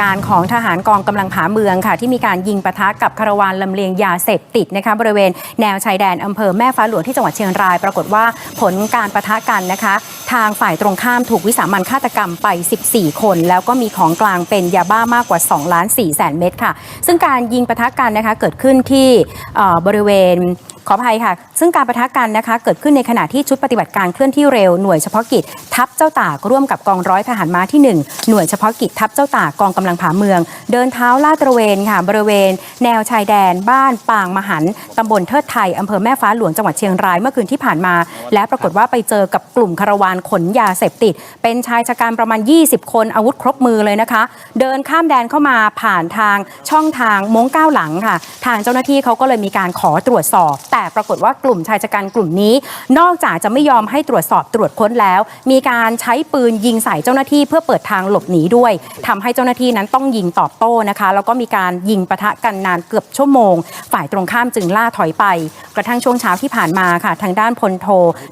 การของทหารกองกำลังผาเมืองค่ะ ที่มีการยิงปะทะกับคาราวานลำเลียงยาเสพติดนะคะบริเวณแนวชายแดนอำเภอแม่ฟ้าหลวงที่จังหวัดเชียงราย ปรากฏว่าผลการปะทะกันนะคะ ทางฝ่ายตรงข้ามถูกวิสามันฆาตกรรมไป 14 คน แล้วก็มีของกลางเป็นยาบ้ามากกว่า2ล้าน4แสนเม็ดค่ะ ซึ่งการยิงปะทะกันนะคะเกิดขึ้นที่บริเวณ ขออภัยค่ะ ซึ่งการประทะกันนะคะ เกิดขึ้นในขณะที่ชุดปฏิบัติการเคลื่อนที่เร็วหน่วยเฉพาะกิจทัพเจ้าตากร่วมกับกองร้อยทหารม้าที่ 1 หน่วยเฉพาะกิจทัพเจ้าตากกองกำลังผาเมือง เดินเท้าลาดตระเวนค่ะบริเวณ แนวชายแดน บ้านปางมหันตำบลเทิดไทยอำเภอแม่ฟ้าหลวงจังหวัดเชียงรายเมื่อคืนที่ผ่านมา และปรากฏว่าไปเจอกับกลุ่มคาราวานขนยาเสพติด เป็นชายชะกันประมาณ 20 คนอาวุธครบมือเลยนะคะ เดินข้ามแดนเข้ามาผ่านทางช่องทางม้งก้าวหลังค่ะ ทางเจ้าหน้าที่เขาก็เลยมีการขอตรวจสอบแต่ปรากฏว่ากลุ่มชายชะกันกลุ่มนี้ นอกจากจะไม่ยอมให้ตรวจสอบตรวจค้นแล้ว มีการใช้ปืนยิงใส่เจ้าหน้าที่เพื่อเปิดทางหลบหนีด้วยทำให้เจ้าหน้าที่นั้นต้องยิงตอบโต้นะคะ แล้วก็มีการยิงปะทะกันนานเกือบชั่วโมง ฝ่ายตรงข้ามจึงล่าถอยไป กระทั่งช่วงเช้าที่ผ่านมาค่ะ ทางด้านพลโท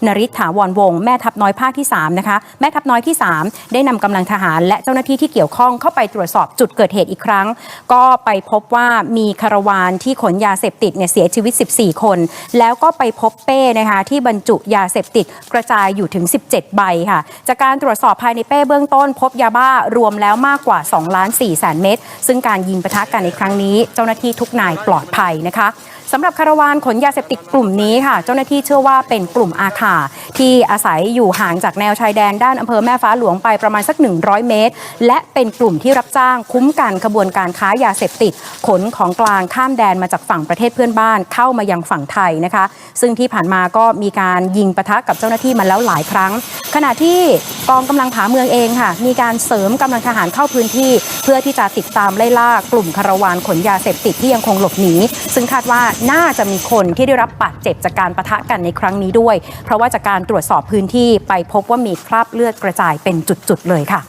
นริศถาวรวงศ์แม่ทัพน้อยภาคที่3นะคะแม่ทัพน้อยที่ 3 ได้นำกำลังทหารและเจ้าหน้าที่ที่เกี่ยวข้องเข้าไปตรวจสอบจุดเกิดเหตุอีกครั้ง ก็ไปพบว่ามีคาราวานที่ขนยาเสพติดเนี่ยเสียชีวิต 14 คนแล้วก็ไปพบเป้นะคะที่บรรจุยาเสพติดกระจายอยู่ถึง 17 ใบค่ะ จากการตรวจสอบภายในเป้เบื้องต้น พบยาบ้ารวมแล้วมากกว่า2ล้าน4แสนเม็ดซึ่งการยิงปะทะกันในครั้งนี้ เจ้าหน้าที่ทุกนายปลอดภัยนะคะสำหรับคาราวานขนยาเสพติดกลุ่มนี้ค่ะ เจ้าหน้าที่เชื่อว่าเป็นกลุ่มอาขาที่อาศัยอยู่ห่างจากแนวชายแดนด้านอำเภอแม่ฟ้าหลวงไปประมาณสัก 100 เมตร และเป็นกลุ่มที่รับจ้างคุ้มกันขบวนการค้ายาเสพติด ขนของกลางข้ามแดนมาจากฝั่งประเทศเพื่อนบ้านเข้ามายังฝั่งไทยนะคะ ซึ่งที่ผ่านมาก็มีการยิงปะทะกับเจ้าหน้าที่มาแล้วหลายครั้ง ขณะที่กองกำลังผาเมืองเองค่ะ มีการเสริมกำลังทหารเข้าพื้นที่ เพื่อที่จะติดตามไล่ล่ากลุ่มคาราวานขนยาเสพติดที่ยังคงหลบหนีซึ่งคาดว่าน่าจะมีคนที่ได้รับบาดเจ็บจากการปะทะกันในครั้งนี้ด้วย เพราะว่าจากการตรวจสอบพื้นที่ไปพบว่ามีคราบเลือดกระจายเป็นจุดๆเลยค่ะ